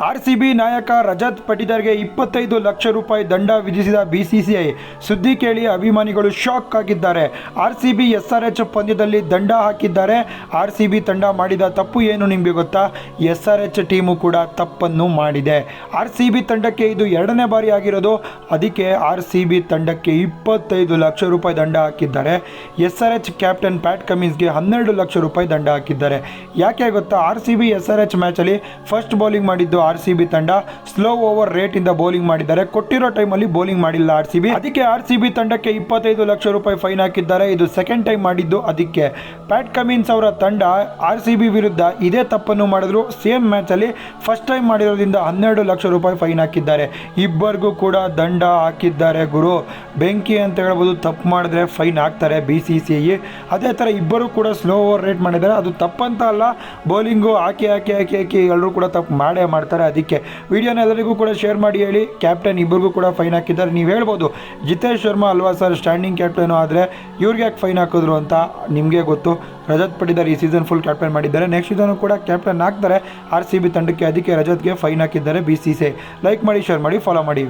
R C B ನಾಯಕ ರಜತ್ ಪಟಿದರ್ಗೆ ಇಪ್ಪತ್ತೈದು ಲಕ್ಷ ರೂಪಾಯಿ ದಂಡ ವಿಧಿಸಿದ ಬಿಸಿಸಿಐ ಸುದ್ದಿ ಕೇಳಿ ಅಭಿಮಾನಿಗಳು ಶಾಕ್ ಆಗಿದ್ದಾರೆ. R C B S R H ಪಂದ್ಯದಲ್ಲಿ ದಂಡ ಹಾಕಿದ್ದಾರೆ. ಆರ್ ಸಿ ಬಿ ತಂಡ ಮಾಡಿದ ತಪ್ಪು ಏನು ನಿಮಗೆ ಗೊತ್ತಾ? ಎಸ್ ಆರ್ ಎಚ್ ಟೀಮು ಕೂಡ ತಪ್ಪನ್ನು ಮಾಡಿದೆ. ಆರ್ ಸಿ ಬಿ ತಂಡಕ್ಕೆ ಇದು ಎರಡನೇ ಬಾರಿ ಆಗಿರೋದು. ಅದಕ್ಕೆ ಆರ್ ಸಿ ಬಿ ತಂಡಕ್ಕೆ ಇಪ್ಪತ್ತೈದು ಲಕ್ಷ ರೂಪಾಯಿ ದಂಡ ಹಾಕಿದ್ದಾರೆ. S R H captain Pat ಕಮಿನ್ಸ್ಗೆ ಹನ್ನೆರಡು ಲಕ್ಷ ರೂಪಾಯಿ ದಂಡ ಹಾಕಿದ್ದಾರೆ. ಯಾಕೆ ಗೊತ್ತಾ? R C B S R H ಮ್ಯಾಚಲ್ಲಿ first bowling ಮಾಡಿದ್ದು ಆರ್ ಸಿ ಬಿ ತಂಡ ಸ್ಲೋ ಓವರ್ ರೇಟ್ ಇಂದ ಬೌಲಿಂಗ್ ಮಾಡಿದ್ದಾರೆ. ಕೊಟ್ಟಿರೋ ಟೈಮಲ್ಲಿ ಬೌಲಿಂಗ್ ಮಾಡಿಲ್ಲ ಆರ್ ಸಿ ಬಿ. ಅದಕ್ಕೆ ಆರ್ ಸಿ ಬಿ ತಂಡಕ್ಕೆ ಇಪ್ಪತ್ತೈದು ಲಕ್ಷ ರೂಪಾಯಿ ಫೈನ್ ಹಾಕಿದ್ದಾರೆ. ಇದು ಸೆಕೆಂಡ್ ಟೈಮ್ ಮಾಡಿದ್ದು. ಅದಕ್ಕೆ ಪ್ಯಾಟ್ ಕಮಿನ್ಸ್ ಅವರ ತಂಡ ಆರ್ ಸಿ ಬಿ ವಿರುದ್ಧ ಇದೇ ತಪ್ಪನ್ನು ಮಾಡಿದ್ರು. ಸೇಮ್ ಮ್ಯಾಚಲ್ಲಿ ಫಸ್ಟ್ ಟೈಮ್ ಮಾಡಿರೋದ್ರಿಂದ ಹನ್ನೆರಡು ಲಕ್ಷ ರೂಪಾಯಿ ಫೈನ್ ಹಾಕಿದ್ದಾರೆ. ಇಬ್ಬರಿಗೂ ಕೂಡ ದಂಡ ಹಾಕಿದ್ದಾರೆ ಗುರು. ಬೆಂಕಿ ಅಂತ ಹೇಳ್ಬೋದು, ತಪ್ಪು ಮಾಡಿದ್ರೆ ಫೈನ್ ಹಾಕ್ತಾರೆ ಬಿ ಸಿ ಸಿ ಐ. ಅದೇ ಥರ ಇಬ್ಬರು ಕೂಡ ಸ್ಲೋ ಓವರ್ ರೇಟ್ ಮಾಡಿದ್ದಾರೆ. ಅದು ತಪ್ಪಂತ ಅಲ್ಲ, ಬೌಲಿಂಗು ಹಾಕಿ ಹಾಕಿ ಹಾಕಿ ಹಾಕಿ ಎಲ್ಲರೂ ಕೂಡ ತಪ್ಪು ಮಾಡೇ ಮಾಡ್ತಾರೆ. ಅದಕ್ಕೆ ವಿಡಿಯೋನ ಎಲ್ಲರಿಗೂ ಕೂಡ ಶೇರ್ ಮಾಡಿ ಹೇಳಿ. ಕ್ಯಾಪ್ಟನ್ ಇಬ್ಬರಿಗೂ ಕೂಡ ಫೈನ್ ಹಾಕಿದ್ದಾರೆ. ನೀವು ಹೇಳ್ಬೋದು, ಜಿತೇಶ್ ಶರ್ಮಾ ಅಲ್ವಾ ಸರ್ ಸ್ಟ್ಯಾಂಡಿಂಗ್ ಕ್ಯಾಪ್ಟನು ಆದರೆ ಇವ್ರಿಗೆ ಯಾಕೆ ಫೈನ್ ಹಾಕಿದ್ರು ಅಂತ ನಿಮಗೆ ಗೊತ್ತು. ರಜತ್ ಪಟಿದಾರ್ ಈ ಸೀಸನ್ ಫುಲ್ ಕ್ಯಾಪ್ಟನ್ ಮಾಡಿದ್ದಾರೆ. ನೆಕ್ಸ್ಟ್ ಸೀಸನ್ ಕೂಡ ಕ್ಯಾಪ್ಟನ್ ಹಾಕ್ತಾರೆ ಆರ್ ಸಿ ಬಿ ತಂಡಕ್ಕೆ ಅದಕ್ಕೆ ರಜತ್ಗೆ ಫೈನ್ ಹಾಕಿದ್ದಾರೆ ಬಿ ಸಿ ಸಿ ಲೈಕ್ ಮಾಡಿ ಶೇರ್ ಮಾಡಿ ಫಾಲೋ ಮಾಡಿ.